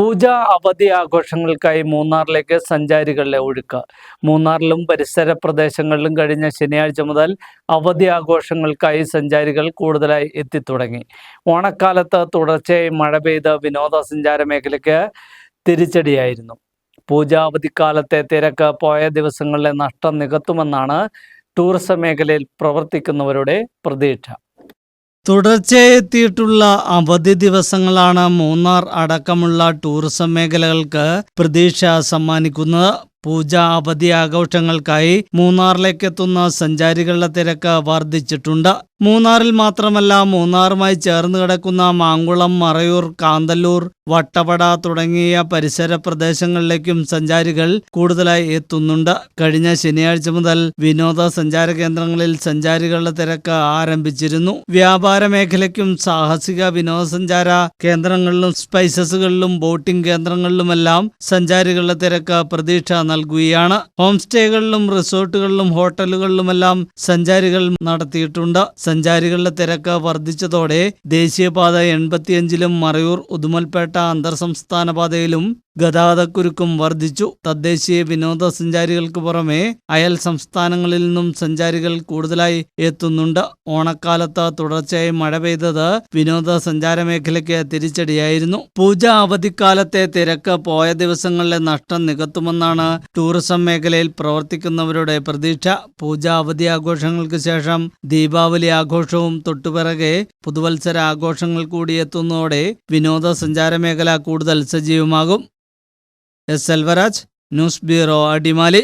പൂജ അവധി ആഘോഷങ്ങൾക്കായി മൂന്നാറിലേക്ക് സഞ്ചാരികളുടെ ഒഴുക്ക് മൂന്നാറിലും പരിസര പ്രദേശങ്ങളിലും കഴിഞ്ഞ ശനിയാഴ്ച മുതൽ അവധി ആഘോഷങ്ങൾക്കായി സഞ്ചാരികൾ കൂടുതലായി എത്തിത്തുടങ്ങി. ഓണക്കാലത്ത് തുടർച്ചയായി മഴ പെയ്ത് വിനോദസഞ്ചാര മേഖലയ്ക്ക് തിരിച്ചടിയായിരുന്നു. പൂജാ അവധിക്കാലത്തെ തിരക്ക് പോയ ദിവസങ്ങളിലെ നഷ്ടം നികത്തുമെന്നാണ് ടൂറിസം മേഖലയിൽ പ്രവർത്തിക്കുന്നവരുടെ പ്രതീക്ഷ. തുടർച്ചയായി എത്തിയിട്ടുള്ള അവധി ദിവസങ്ങളാണ് മൂന്നാർ അടക്കമുള്ള ടൂറിസം മേഖലകൾക്ക് പ്രതീക്ഷ സമ്മാനിക്കുന്നത്. പൂജ അവധി ആഘോഷങ്ങൾക്കായി മൂന്നാറിലേക്ക് എത്തുന്ന സഞ്ചാരികളുടെ തിരക്ക് വർദ്ധിച്ചിട്ടുണ്ട്. മൂന്നാറിൽ മാത്രമല്ല മൂന്നാറുമായി ചേർന്ന് കിടക്കുന്ന മാങ്കുളം മറയൂർ കാന്തല്ലൂർ വട്ടവട തുടങ്ങിയ പരിസര പ്രദേശങ്ങളിലേക്കും സഞ്ചാരികൾ കൂടുതലായി എത്തുന്നുണ്ട്. കഴിഞ്ഞ ശനിയാഴ്ച മുതൽ വിനോദസഞ്ചാര കേന്ദ്രങ്ങളിൽ സഞ്ചാരികളുടെ തിരക്ക് ആരംഭിച്ചിരുന്നു. വ്യാപാര മേഖലയ്ക്കും സാഹസിക വിനോദസഞ്ചാര കേന്ദ്രങ്ങളിലും സ്പൈസസുകളിലും ബോട്ടിംഗ് കേന്ദ്രങ്ങളിലുമെല്ലാം സഞ്ചാരികളുടെ തിരക്ക് പ്രതീക്ഷ നൽകുകയാണ്. ഹോം സ്റ്റേകളിലും റിസോർട്ടുകളിലും ഹോട്ടലുകളിലുമെല്ലാം സഞ്ചാരികൾ നടത്തിയിട്ടുണ്ട്. സഞ്ചാരികളുടെ തിരക്ക് വർദ്ധിച്ചതോടെ ദേശീയപാത എൺപത്തിയഞ്ചിലും മറയൂർ ഉദുമൽപേട്ട അന്തർ സംസ്ഥാന പാതയിലും ഗതാഗതക്കുരുക്കും വർദ്ധിച്ചു. തദ്ദേശീയ വിനോദസഞ്ചാരികൾക്ക് പുറമെ അയൽ സംസ്ഥാനങ്ങളിൽ നിന്നും സഞ്ചാരികൾ കൂടുതലായി എത്തുന്നുണ്ട്. ഓണക്കാലത്ത് തുടർച്ചയായി മഴ പെയ്തത് വിനോദസഞ്ചാര മേഖലയ്ക്ക് തിരിച്ചടിയായിരുന്നു. പൂജ അവധിക്കാലത്തെ തിരക്ക് പോയ ദിവസങ്ങളിലെ നഷ്ടം നികത്തുമെന്നാണ് ടൂറിസം മേഖലയിൽ പ്രവർത്തിക്കുന്നവരുടെ പ്രതീക്ഷ. പൂജ അവധി ആഘോഷങ്ങൾക്ക് ശേഷം ദീപാവലി ആഘോഷവും തൊട്ടുപിറകെ പുതുവത്സര ആഘോഷങ്ങൾ കൂടി എത്തുന്നതോടെ വിനോദസഞ്ചാര മേഖല കൂടുതൽ സജീവമാകും. S Selvaraj news bureau Adimali.